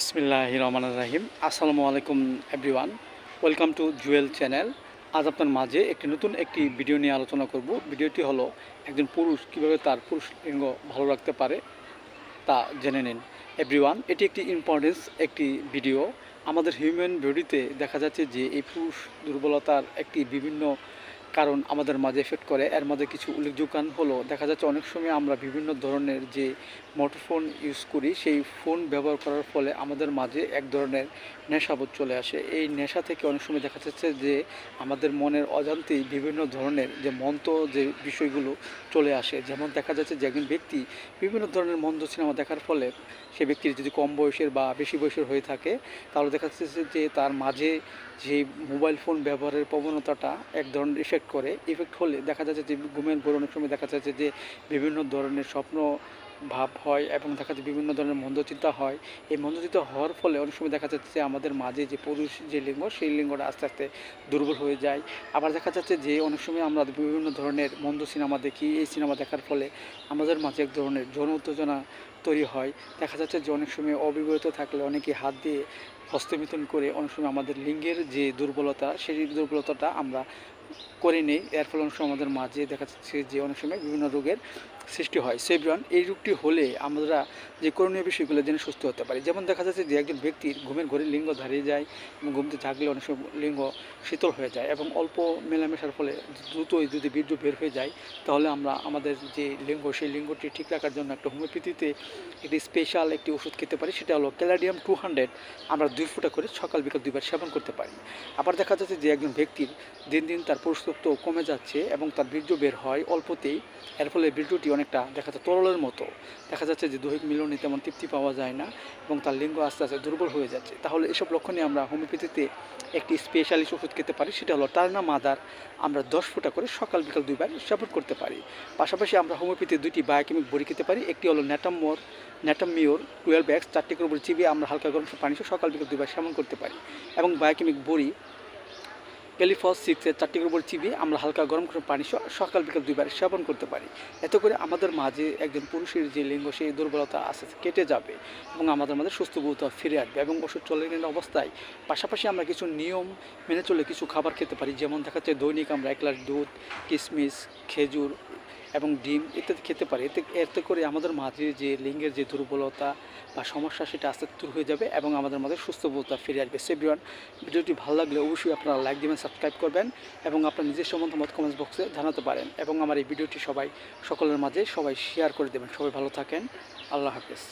বিসমিল্লাহ রহমান রাহিম। আসসালামু আলাইকুম everyone. Welcome to Jewel channel. আজ আপনার মাঝে একটি নতুন একটি ভিডিও নিয়ে আলোচনা করব। ভিডিওটি হলো একজন পুরুষ কীভাবে তার পুরুষ লিঙ্গ ভালো রাখতে পারে তা জেনে নিন। এভরিওয়ান, এটি একটি ইম্পর্টেন্স একটি ভিডিও। আমাদের হিউম্যান বডিতে দেখা যাচ্ছে যে এই পুরুষ দুর্বলতার একটি বিভিন্ন কারণ আমাদের মাঝে এফেক্ট করে। এর মধ্যে কিছু উল্লেখযোগ্য হলো, দেখা যাচ্ছে অনেক সময় আমরা বিভিন্ন ধরনের যে মোটরফোন ইউজ করি, সেই ফোন ব্যবহার করার ফলে আমাদের মাঝে এক ধরনের নেশাবোধ চলে আসে। এই নেশা থেকে অনেক সময় দেখা যাচ্ছে যে আমাদের মনের অজান্তেই বিভিন্ন ধরনের যে মন্ত্র যে বিষয়গুলো চলে আসে। যেমন দেখা যাচ্ছে যে একজন ব্যক্তি বিভিন্ন ধরনের মন্দ সিনেমা দেখার ফলে সে ব্যক্তির যদি কম বয়সের বা বেশি বয়সের হয়ে থাকে, তাহলে দেখা যাচ্ছে যে তার মাঝে যে মোবাইল ফোন ব্যবহারের প্রবণতাটা এক ধরনের ইফেক্ট করে। ইফেক্ট হলে দেখা যাচ্ছে যে ঘুমের ঘোর অনেক সময় দেখা যাচ্ছে যে বিভিন্ন ধরনের স্বপ্ন ভাব হয় এবং দেখা যাচ্ছে বিভিন্ন ধরনের মন্দচিন্তা হয়। এই মন্দচিন্তা হওয়ার ফলে অনেক সময় দেখা যাচ্ছে যে আমাদের মাঝে যে পুরুষ যে লিঙ্গ, সেই লিঙ্গটা আস্তে আস্তে দুর্বল হয়ে যায়। আবার দেখা যাচ্ছে যে অনেক সময় আমরা বিভিন্ন ধরনের মন্দ সিনেমা দেখি, এই সিনেমা দেখার ফলে আমাদের মাঝে এক ধরনের যৌন উত্তেজনা তৈরি হয়। দেখা যাচ্ছে যে অনেক সময় অবিবাহিত থাকলে অনেকে হাত দিয়ে হস্তমিথন করে অনেক সময় আমাদের লিঙ্গের যে দুর্বলতা, সেই দুর্বলতাটা আমরা করে নেই। এর ফলে অনেক সময় আমাদের মাঝে দেখা যাচ্ছে যে অনেক সময় বিভিন্ন রোগের সৃষ্টি হয়। সেব্রন এই রোগটি হলে আমরা যে করণীয় বিষয়গুলো জেনে সুস্থ হতে পারি। যেমন দেখা যাচ্ছে যে একজন ব্যক্তির ঘুমের ঘরে লিঙ্গ দাঁড়িয়ে যায় এবং ঘুমতে জাগলে অনেক সময় লিঙ্গ শীতল হয়ে যায় এবং অল্প মেলামেশার ফলে দ্রুতই যদি বীর্য বের হয়ে যায়, তাহলে আমরা আমাদের যে লিঙ্গ, সেই লিঙ্গটি ঠিক রাখার জন্য একটা হোমিওপ্যাথিতে একটি স্পেশাল একটি ওষুধ খেতে পারি। সেটা হলো ক্যালাডিয়াম টু হান্ড্রেড। আমরা দুই ফুটা করে সকাল বিকাল দুইবার সেবন করতে পারি। আবার দেখা যাচ্ছে যে একজন ব্যক্তির দিন দিন তার পুরুষত্ব কমে যাচ্ছে এবং তার বীর্য বের হয় অল্পতেই। এর ফলে বীর্যটি অনেকটা দেখা যাচ্ছে তরলের মতো। দেখা যাচ্ছে যে দৈহিক মিলনে তেমন তৃপ্তি পাওয়া যায় না এবং তার লিঙ্গ আস্তে আস্তে দুর্বল হয়ে যাচ্ছে। তাহলে এসব লক্ষণে আমরা হোমিওপ্যাথিতে একটি স্পেশালিস্ট ওষুধ খেতে পারি, সেটা হলো টার্না মাদার। আমরা দশ ফুটা করে সকাল বিকাল দুইবার সেবন করতে পারি। পাশাপাশি আমরা হোমিওপ্যাথি দুইটি বায়োকেমিক বড়ি খেতে পারি, একটি হলো ন্যাটামোর ন্যাটামিওর টুয়েলভ এক্স চারটি করে চিবিয়ে আমরা হালকা গরম পানি সকাল বিকাল দুইবার সেবন করতে পারি। এবং বায়োকেমিক বড়ি পেলিফস সিক্সের চারটি উপর চিবি চিবিয়ে আমরা হালকা গরম করে পানি সকাল বিকাল দুইবার সেবন করতে পারি। এতে করে আমাদের মাঝে একজন পুরুষের যে লিঙ্গ, সেই দুর্বলতা আছে কেটে যাবে এবং আমাদের মাঝে সুস্থ বোধ ফিরে আসবে এবং ওষুধ চলাকালীন অবস্থায়। পাশাপাশি আমরা কিছু নিয়ম মেনে চলে কিছু খাবার খেতে পারি, যেমন দেখা যাচ্ছে দৈনিক আমরা এক গ্লাস দুধ কিশমিশ খেজুর এবং ডিম ইত্যাদি খেতে পারি। এতে এতে করে আমাদের মাঝে যে লিঙ্গের যে দুর্বলতা বা সমস্যা সেটা আস্তে দূর হয়ে যাবে এবং আমাদের মাঝে সুস্থ বোধতা ফিরে আসবে। সেভিওয়ান ভিডিওটি ভালো লাগলে অবশ্যই আপনারা লাইক দেবেন সাবস্ক্রাইব করবেন এবং আপনার নিজের সম্বন্ধে মত কমেন্টস বক্সে জানাতে পারেন এবং আমার এই ভিডিওটি সবাই, সকলের মাঝে সবাই শেয়ার করে দেবেন। সবাই ভালো থাকেন। আল্লাহ হাফেজ।